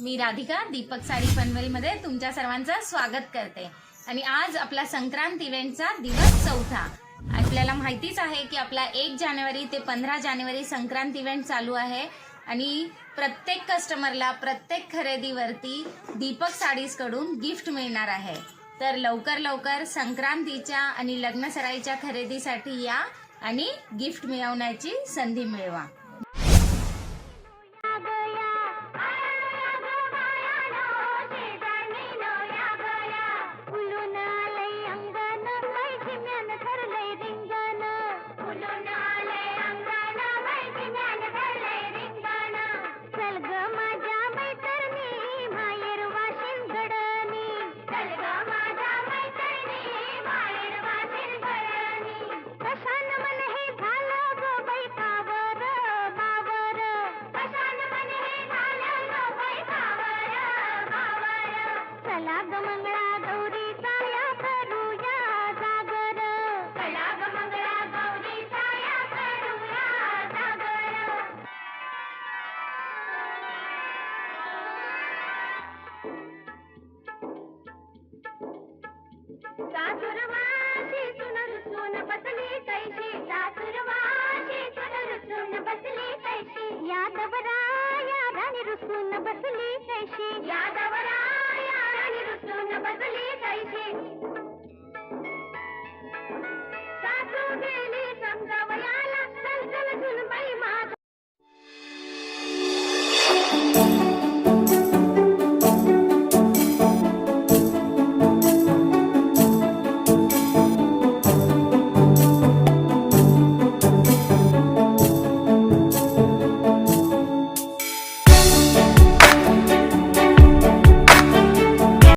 मी राधिका दीपक साडी पनवेलमध्ये तुमच्या सर्वांचं स्वागत करते. आणि आज आपला संक्रांत इव्हेंटचा दिवस चौथा. आपल्याला माहितीच आहे की आपला एक जानेवारी ते पंधरा जानेवारी संक्रांत इव्हेंट चालू आहे. आणि प्रत्येक कस्टमरला प्रत्येक खरेदीवरती दीपक साडीजकडून गिफ्ट मिळणार आहे. तर लवकर लवकर संक्रांतीच्या आणि लग्नसराईच्या खरेदीसाठी या आणि गिफ्ट मिळवण्याची संधी मिळवा. बसली तैशी यादवराया राणी रुसून बसली तैशी यादवराया राणी रुसून बसली तैशी